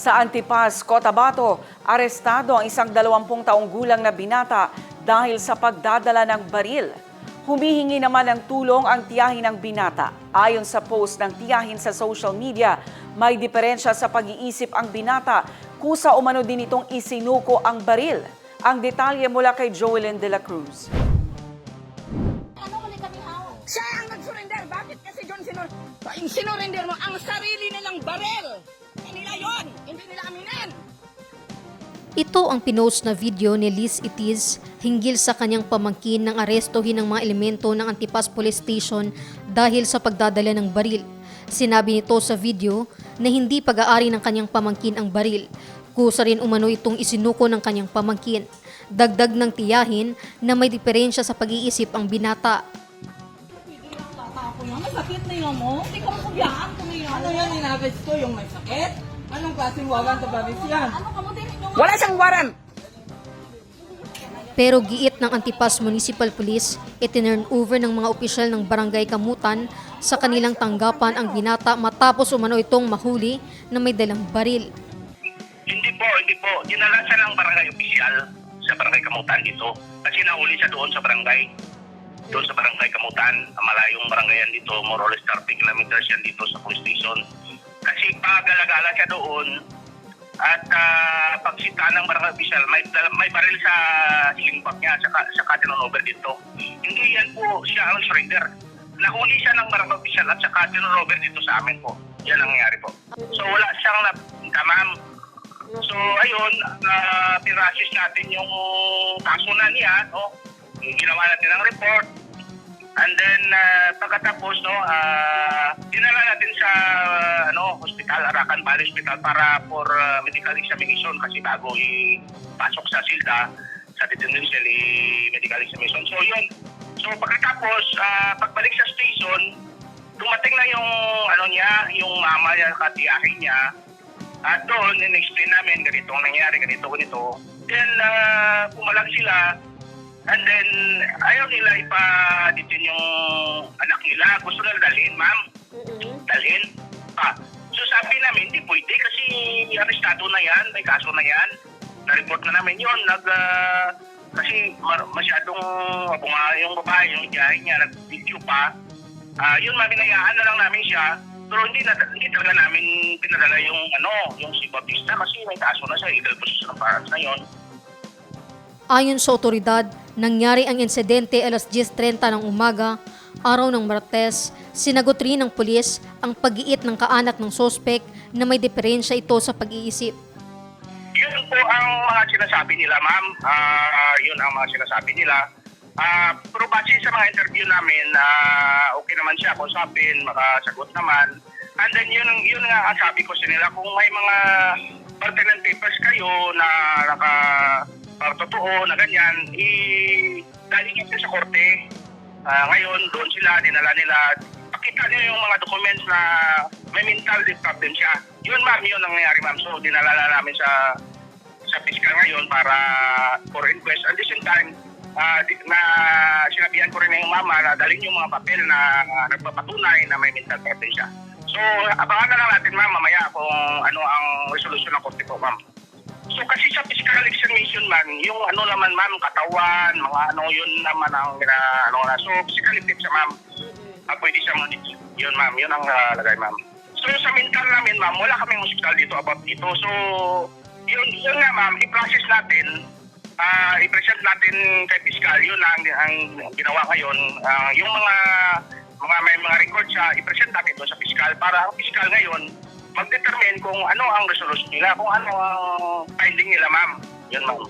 Sa Antipas, Cotabato, arestado ang isang 20 taong gulang na binata dahil sa pagdadala ng baril. Humihingi naman ng tulong ang tiyahin ng binata. Ayon sa post ng tiyahin sa social media, may diferensya sa pag-iisip ang binata kusa umano din itong isinuko ang baril. Ang detalye mula kay Joelyn de la Cruz. Ano? Siya ang nag-surrender. Bakit kasi John sinur sinurrender mo ang sarili nilang barel? Ito ang pinost na video ni Liz Itiz hinggil sa kanyang pamangkin ng arestohin ng mga elemento ng Antipas Police Station dahil sa pagdadala ng baril. Sinabi nito sa video na hindi pag-aari ng kanyang pamangkin ang baril. Kusa rin umano itong isinuko ng kanyang pamangkin. Dagdag ng tiyahin na may diferensya sa pag-iisip ang binata. Masakit na yun mo. Hindi ka mapabayaan kung yun. Ano yan inabes ko yung may sakit? Anong klaseng wawan sa babis yan? Ano Wala siyang warrant. Pero giit ng Antipas Municipal Police, itinurn over ng mga opisyal ng Barangay Kamutan sa kanilang tanggapan ang binata matapos umano itong mahuli na may dalang baril. Hindi po, hindi po. Dinala siya ng barangay official sa barangay Kamutan dito. Kasi nahuli siya doon sa barangay. Doon sa barangay Kamutan. Malayong barangay yan dito. More or less 30 kilometers yan dito sa police station. Siya doon at uh, pagsita ng barangay official, may, may baril sa slimbag niya sa, ka- sa cardinal over dito. Hindi yan po siya ang surrender. Nahuli siya ng barangay official at sa cardinal over dito sa amin po. Yan ang nangyari po. So wala siyang na, ma'am, So ayun, uh, pirasis natin yung kaso na niya, no? Ginawa natin ng report. And then uh, pagkatapos no, uh, dinala natin sa ano, hospital Arakan Valley Hospital para for uh, medical examination kasi bago ipasok sa silda sa detention cell i-medical examination. So yun. So pagkatapos uh, pagbalik sa station, dumating na yung ano niya, yung mama niya, katiyahin niya, at doon, in-explain namin, ganito ang nangyari, ganito, ganito. Then, uh, pumalag sila. And then, ayaw nila ipa-detain yung anak nila. Gusto nila dalhin, ma'am. Dalhin. Ah, so sabi namin, hindi pwede kasi arestado na yan, may kaso na yan. Na-report na namin yun. Nag, ah, kasi mar- masyadong abunga yung babae, yung tiyahin niya, nag-video pa. Ah, yun, maminayaan na lang namin siya. Pero hindi na hindi talaga namin pinadala yung ano, yung si Baptista kasi may kaso na siya, illegal possession of firearms na yun. Ayon sa otoridad, nangyari ang insidente alas 10.30 ng umaga, araw ng Martes, sinagot rin ng pulis ang pag-iit ng kaanak ng sospek na may diferensya ito sa pag-iisip. Yun po ang mga sinasabi nila, ma'am. Ah, yun ang mga sinasabi nila. Ah, pero base sa mga interview namin, ah, okay naman siya kausapin, makasagot naman. And then yun, yun nga ang sabi ko sa nila, kung may mga pertinent papers kayo na naka uh, totoo na ganyan, i galing sa korte. Ah, ngayon, doon sila, dinala nila, pakita niyo yung mga documents na may mental problem siya. Yun ma'am, yun ang nangyari ma'am. So, dinala na namin sa sa fiscal ngayon para for inquest. At the same time, di- na sinabihan ko rin yung mama na dalhin yung mga papel na ah, nagpapatunay na may mental problem siya. So, abangan na lang natin ma'am mamaya kung ano ang resolution ng korte po ma'am. So kasi sa physical examination man, yung ano naman ma'am, katawan, mga ano yun naman ang gina, ano na. So physically fit siya ma'am. Ah, pwede siya monitor. Yun ma'am, yun ang lagay ma'am. So sa mental namin ma'am, wala kaming hospital dito about dito. So yun, yun nga ma'am, i-process natin ah i-present natin kay fiscal yun ang, ang ginawa ngayon Ah, yung mga mga may mga record siya i-present natin doon sa fiscal para ang fiscal ngayon mag-determine kung ano ang resolution nila kung ano ang finding nila ma'am. Yun ma'am